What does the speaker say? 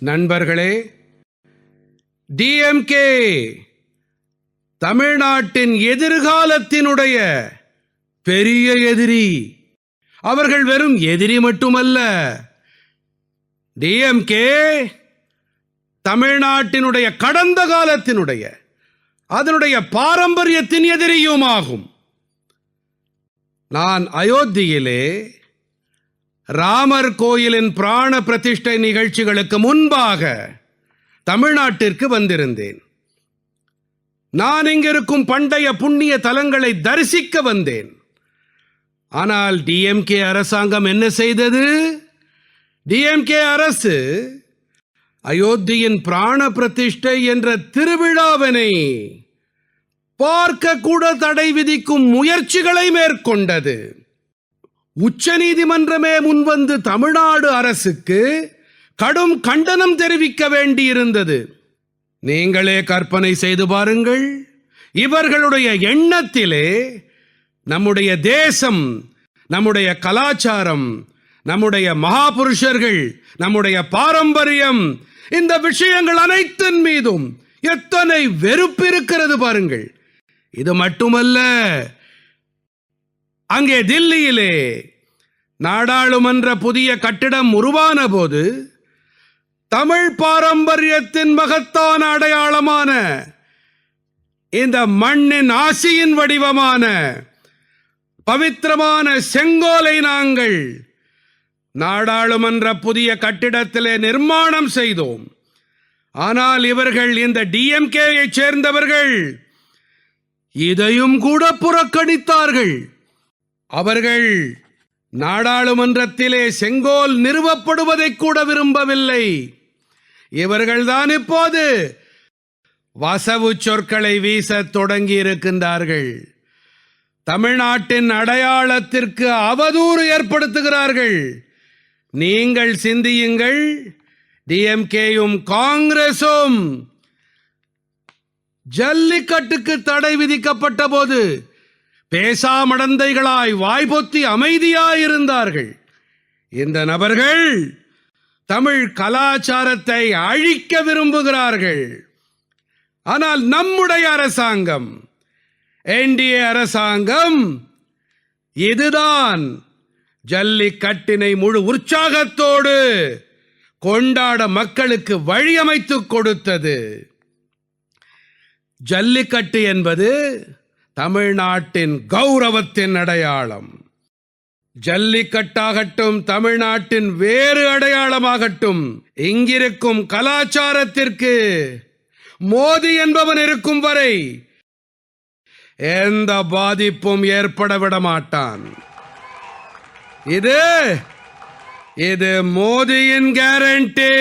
நண்பர்களே டிஎம்கே தமிழ்நாட்டின் எதிர்காலத்தினுடைய பெரிய எதிரி. அவர்கள் வெறும் எதிரி மட்டுமல்ல. டிஎம்கே தமிழ்நாட்டினுடைய கடந்த காலத்தினுடைய அதனுடைய பாரம்பரியத்தின் எதிரியுமாகும் நான் அயோத்தியிலே ராமர் கோயிலின் பிராண பிரதிஷ்டை நிகழ்ச்சிகளுக்கு முன்பாக தமிழ்நாட்டிற்கு வந்திருந்தேன். நான் இங்கிருக்கும் பண்டைய புண்ணிய தலங்களை தரிசிக்க வந்தேன். ஆனால் டிஎம்கே அரசாங்கம் என்ன செய்தது? டிஎம்கே அரசு அயோத்தியின் பிராண பிரதிஷ்டை என்ற திருவிழாவினை பார்க்க கூட தடை விதிக்கும் முயற்சிகளை மேற்கொண்டது. உச்சநீதிமன்றமே முன்வந்து தமிழ்நாடு அரசுக்கு கடும் கண்டனம் தெரிவிக்க வேண்டியிருந்தது. நீங்களே கற்பனை செய்து பாருங்கள் இவர்களுடைய எண்ணத்திலே நம்முடைய தேசம் நம்முடைய கலாச்சாரம் நம்முடைய மகாபுருஷர்கள் நம்முடைய பாரம்பரியம் இந்த விஷயங்கள் அனைத்தின் மீதும் எத்தனை வெறுப்பு இருக்கிறது பாருங்கள். இது மட்டுமல்ல அங்கே தில்லியிலே நாடாளுமன்ற புதிய கட்டிடம் உருவான போது தமிழ் பாரம்பரியத்தின் மகத்தான அடையாளமான இந்த மண்ணின் ஆசியின் வடிவமான பவித்திரமான செங்கோலை நாங்கள் நாடாளுமன்ற புதிய கட்டிடத்திலே நிர்மாணம் செய்தோம். ஆனால் இவர்கள் இந்த டிஎம்கேயை சேர்ந்தவர்கள் இதையும் கூட புறக்கணித்தார்கள். அவர்கள் நாடாளுமன்றத்திலே செங்கோல் நிறுவப்படுவதை கூட விரும்பவில்லை. இவர்கள்தான் இப்போது வசவு சொற்களை வீசத் தொடங்கி இருக்கின்றார்கள் தமிழ்நாட்டின் அடையாளத்திற்கு அவதூறு ஏற்படுத்துகிறார்கள். நீங்கள் சிந்தியுங்கள். டிஎம்கேயும் காங்கிரசும் ஜல்லிக்கட்டுக்கு தடை விதிக்கப்பட்ட போது பேசாமடந்தைகளாய் வாய்பொத்தி அமைதியாயிருந்தார்கள். இந்த நபர்கள் தமிழ் கலாச்சாரத்தை அழிக்க விரும்புகிறார்கள். ஆனால் நம்முடைய அரசாங்கம் என்டிஏ அரசாங்கம் இதுதான் ஜல்லிக்கட்டினை முழு உற்சாகத்தோடு கொண்டாட மக்களுக்கு வழியமைத்துக் கொடுத்தது. ஜல்லிக்கட்டு என்பது தமிழ்நாட்டின் கௌரவத்தின் அடையாளம். ஜல்லிக்கட்டாகட்டும் தமிழ்நாட்டின் வேறு அடையாளமாகட்டும் இங்கிருக்கும் கலாச்சாரத்திற்கு மோதி என்பவன் இருக்கும் வரை எந்த பாதிப்பும் ஏற்பட விட மாட்டான் இது இது மோதியின் கேரண்டி